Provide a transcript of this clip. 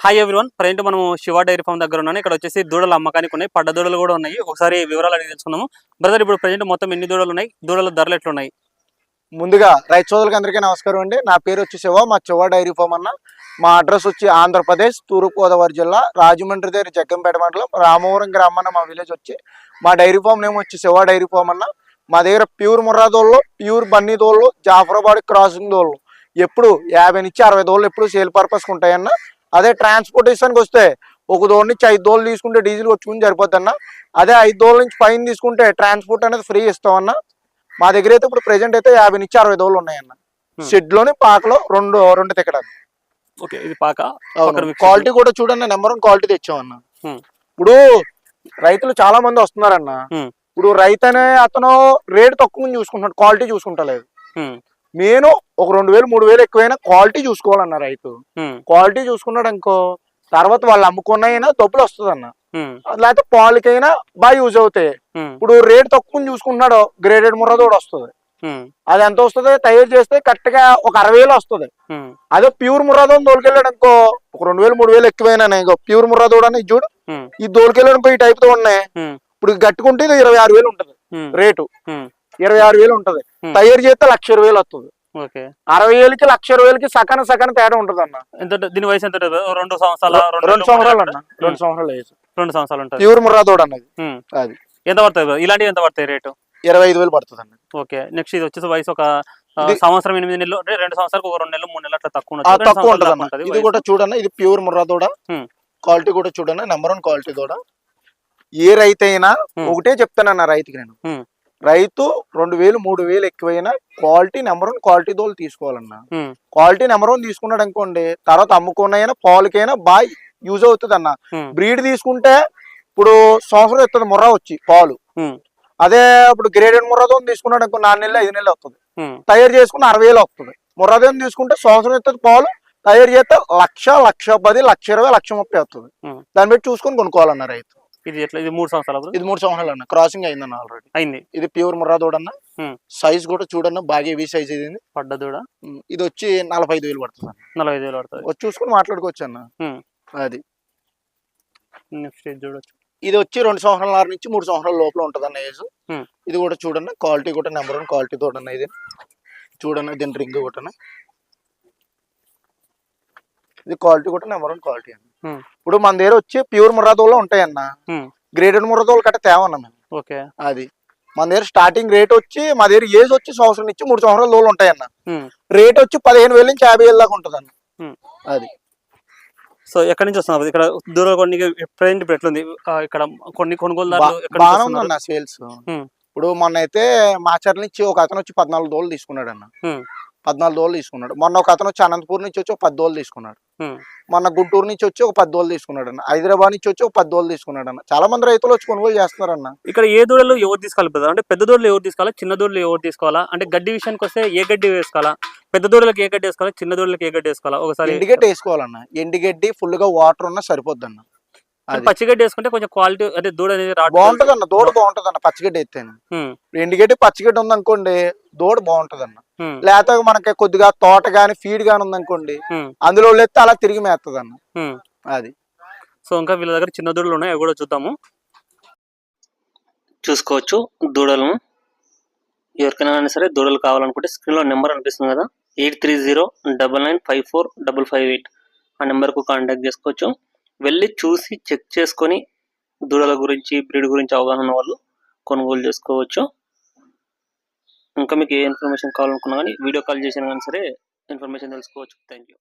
Hi everyone present మనం Shiva dairy farm దగ్గర ఉన్నాను ఇక్కడ వచ్చేసి దూడలు అమ్మకానికి ఉన్నాయి. పడ్డ దూడలు కూడా ఉన్నాయి. ఒకసారి వివరాలు అడిగి తెలుసుకుందాము. బ్రదర్ ఇప్పుడు ప్రజెంట్ మొత్తం ఎన్ని దూడలు ఉన్నాయి? దూడల ధరలు ఎట్లున్నాయి? ముందుగా రైతు సోదరులకు అందరికీ నమస్కారం అండి. నా పేరు వచ్చి శివ. మా శివ డైరీ ఫామ్ అన్న. మా అడ్రస్ వచ్చి ఆంధ్రప్రదేశ్ తూర్పుగోదావరి జిల్లా రాజమండ్రి దగ్గర జగ్గంపేట మండలం రామవరం గ్రామాన్న మా విలేజ్ వచ్చి మా డైరీ ఫామ్ నేమ్ వచ్చి శివ డైరీ ఫామ్ అన్న. మా దగ్గర ప్యూర్ ముర్రాదోళ్ళు ప్యూర్ బన్నీ దోళ్ళు జాఫరాబాద్ క్రాసింగ్ దోళ్ళు. ఎప్పుడు యాభై నుంచి అరవై దోళ్ళు ఎప్పుడు సేల్ పర్పస్కి ఉంటాయన్న. అదే ట్రాన్స్పోర్టేషన్కి వస్తే ఒక దోళ్ళ నుంచి ఐదు దోళ్ళు తీసుకుంటే డీజిల్ వచ్చుకుని సరిపోద్ది అన్న. అదే ఐదు దోళ్ళ నుంచి పైన తీసుకుంటే ట్రాన్స్పోర్ట్ అనేది ఫ్రీ ఇస్తామన్నా మా దగ్గర అయితే ఇప్పుడు ప్రెజెంట్ అయితే యాభై నుంచి అరవై దోళ్ళు ఉన్నాయన్న Hmm. షెడ్లోని పాకలో రెండు రెండు తిక్కడాలు. ఓకే ఇది పాక. పక్కన మీకు క్వాలిటీ కూడా చూడండి నెంబర్ వన్ క్వాలిటీ తెచ్చామన్న Hmm. ఇప్పుడు రైతులు చాలా మంది వస్తున్నారన్న. Hmm. ఇప్పుడు రైతు అనే అతను రేట్ తక్కువ చూసుకుంటున్నాడు క్వాలిటీ చూసుకుంటలేదు. ఉమ్, నేను ఒక రెండు వేలు మూడు వేలు ఎక్కువైనా క్వాలిటీ చూసుకోవాలన్న రైతు. క్వాలిటీ చూసుకున్నాడు అనుకో తర్వాత వాళ్ళు అమ్ముకున్నైనా డబ్బులు వస్తుంది అన్న లేకపోతే పాలకైనా బాగా యూజ్ అవుతాయి. ఇప్పుడు రేట్ తక్కువ చూసుకుంటున్నాడు గ్రేడెడ్ ముర్రదోడు వస్తుంది. ఉమ్, అది ఎంత వస్తుంది తయారు చేస్తే కరెక్ట్గా ఒక అరవై వేలు వస్తుంది. అదే ప్యూర్ ముర్రాదోని దోలుకెళ్ళాడు అనుకో ఒక రెండు వేలు మూడు వేలు ఎక్కువైనా ఇంకో ప్యూర్ ముర్రాదోడు అని చూడు. ఈ దోలుకెళ్ళాడు అనుకో ఈ టైప్తో ఉన్నాయి ఇప్పుడు గట్టుకుంటే ఇరవై ఆరు వేలు ఉంటది రేటు ఇరవై ఆరు వేలు ఉంటది. తయారు చేస్తే లక్ష ఇరవై వేలు వస్తుంది ఓకే అరవై వేలకి లక్ష ఇరవై వేలకి సకన సకన తేడా ఉంటది అన్న ఎంత? దీని వయసు ఎంత? రెండు సంవత్సరాల రెండు సంవత్సరాలు అన్న? రెండు సంవత్సరాలు ఏజ్ రెండు సంవత్సరాలు ఉంటుంది ప్యూర్ ముర్రాదోడు అన్నది. అది ఎంత పడుతుంది? ఇలాంటివి ఎంత పడతాయి రేటు ఇరవై ఐదు వేలు పడుతుంది అన్న ఓకే నెక్స్ట్ ఇది వచ్చేసి వయసు ఒక సంవత్సరం ఎనిమిది నెలలు అంటే రెండు సంవత్సరాలకు ఒక రెండు నెలలు మూడు నెలలు అట్లా తక్కువ తక్కువ ఉంటది ఇది వయసు. కూడా చూడన్న ఇది ప్యూర్ ముర్రాదోడ Hmm. క్వాలిటీ కూడా చూడన్న నెంబర్ వన్ క్వాలిటీ దూడ ఏ రైతు అయినా. ఒకటే చెప్తానన్న రైతుకి నేను. రైతు రెండు వేలు మూడు వేలు ఎక్కువైనా క్వాలిటీ నెంబర్ వన్ క్వాలిటీ దోలు తీసుకోవాలన్న. క్వాలిటీ నెంబర్ వన్ తీసుకున్నాడు అనుకోండి తర్వాత అమ్ముకున్నైనా పాలకైనా బాగా యూజ్ అవుతుంది అన్న బ్రీడ్ తీసుకుంటే ఇప్పుడు సంవత్సరం ఇస్తుంది ముర్రా వచ్చి పాలు. అదే ఇప్పుడు గ్రేడెడ్ ముర్రాదోని తీసుకున్నాడు అనుకో నాలుగు నెలలు ఐదు నెలలు వస్తుంది తయారు చేసుకుని అరవై వేలు వస్తుంది ముర్రాదోని తీసుకుంటే సంవత్సరం ఇస్తుంది పాలు తయారు చేస్తే లక్ష లక్ష పది లక్ష ఇరవై లక్ష ముప్పై వస్తుంది. దాన్ని బట్టి చూసుకొని కొనుక్కోవాలన్న రైతు. ఇది ఎట్లా? ఇది మూడు సంవత్సరాలు? ఇది మూడు సంవత్సరాలు అన్న. క్రాసింగ్ అయిందన్న ఆల్రెడీ అయింది. ఇది ప్యూర్ ముర్రాదోడు అన్న. Hmm. సైజ్ కూడా చూడన్న బాగా హెవీ సైజ్ ఇది. పడ్డ దూడ ఇది వచ్చి నలభై ఐదు వేలు పడుతుంది అన్న. నలభై ఐదు వేలు పడుతుంది. వచ్చి చూసుకొని మాట్లాడుకోవచ్చు అన్న. అది. నెక్స్ట్ చూడొచ్చు. ఇది వచ్చి రెండు సంవత్సరాల నుంచి మూడు సంవత్సరాల లోపల ఉంటుంది అన్న ఏజ్. ఇది కూడా చూడన్న. క్వాలిటీ కూడా నెంబర్ వన్ క్వాలిటీ తోడన్న ఇది. చూడన్న దీని రింగ్ కూడా ఇది క్వాలిటీ కూడా నెంబర్ వన్ క్వాలిటీ అన్న Hmm. ఇప్పుడు మన దగ్గర వచ్చి ప్యూర్ ముర్రాదోళ్ళు ఉంటాయన్న. గ్రేడెడ్ ముర్రాదోళ్ళు కట్ట తేవన్న మేము ఓకే అది మన దగ్గర స్టార్టింగ్ రేట్ వచ్చి మా దగ్గర ఏజ్ వచ్చి సంవత్సరం నుంచి మూడు సంవత్సరాల లోలు ఉంటాయన్న. రేట్ వచ్చి పదిహేను వేల నుంచి యాభై వేల దాకా ఉంటుంది అన్న. అది సో ఎక్కడి నుంచి వస్తున్నారు ఇక్కడ దూరం కొన్ని ప్రజెంట్ ఇప్పుడు ఎట్లుంది ఇక్కడ కొన్ని కొనుగోలుదారులు? ఉందన్న సేల్స్. ఇప్పుడు మొన్న అయితే మాచర్ల నుంచి ఒక అతను వచ్చి పద్నాలుగు దోళ్ళు తీసుకున్నాడు అన్న. పద్నాలుగు దోళ్ళు తీసుకున్నాడు. మొన్న ఒక అతను వచ్చి అనంతపూర్ నుంచి వచ్చి ఒక పది దోళ్ళు తీసుకున్నాడు. మొన్న గుంటూరు నుంచి వచ్చి ఒక పది దోళ్ళు తీసుకున్నాడు అన్న హైదరాబాద్ నుంచి వచ్చి ఒక పది దోళ్ళు తీసుకున్నాడు అన్న చాలా మంది రైతులు వచ్చి కొనుగోలు చేస్తున్నారు అన్న ఇక్కడ ఏ దూడలు ఎవరు తీసుకోవాలి? అంటే పెద్ద దూడలు ఎవరు తీసుకోవాలా? చిన్న దూడలు ఎవరు తీసుకోవాలా? అంటే గడ్డి విషయానికి వస్తే ఏ గడ్డి వేసుకోవాలా? పెద్ద దూడలకు ఏ గడ్డి వేసుకోవాలా? చిన్న దూడలకు ఏ గడ్డి వేసుకోవాలా? ఒకసారి ఎండిగడ్డి వేసుకోవాలన్న. ఎండిగడ్డి ఫుల్గా వాటర్ ఉన్నా సరిపోద్ది అన్న అది. పచ్చి గడ్డి వేసుకుంటే కొంచెం క్వాలిటీ అదే దూడ అనేది బాగుంటది అన్న దూడ బాగుంటది అన్న పచ్చిగడ్డి ఎత్తేను ఎండుగడ్డి పచ్చిగడ్డి ఉందనుకోండి దూడ బాగుంటది అన్న లేకపోతే మనకి కొద్దిగా తోట గాని ఫీడ్ గాని ఉందనుకోండి ఉమ్, అందులో ఎత్తే అలా తిరిగి మేస్తుంది అన్న. అది. సో ఇంకా వీళ్ళ దగ్గర చిన్న దూడలు ఉన్నాయి అవి కూడా చూద్దాము. చూసుకోవచ్చు దూడలను. ఎవరికైనా కానీ సరే దూడలు కావాలనుకుంటే స్క్రీన్లో నెంబర్ అనిపిస్తుంది కదా eight three zero double nine five four double five eight. ఆ నెంబర్కు కాంటాక్ట్ చేసుకోవచ్చు. వెళ్ళి చూసి చెక్ చేసుకొని దూడల గురించి బ్రీడ్ గురించి అవగాహన ఉన్న వాళ్ళు కొనుగోలు చేసుకోవచ్చు. ఇంకా మీకు ఏ ఇన్ఫర్మేషన్ కావాలనుకున్నా కానీ వీడియో కాల్ చేసినా కానీ సరే ఇన్ఫర్మేషన్ తెలుసుకోవచ్చు. Thank you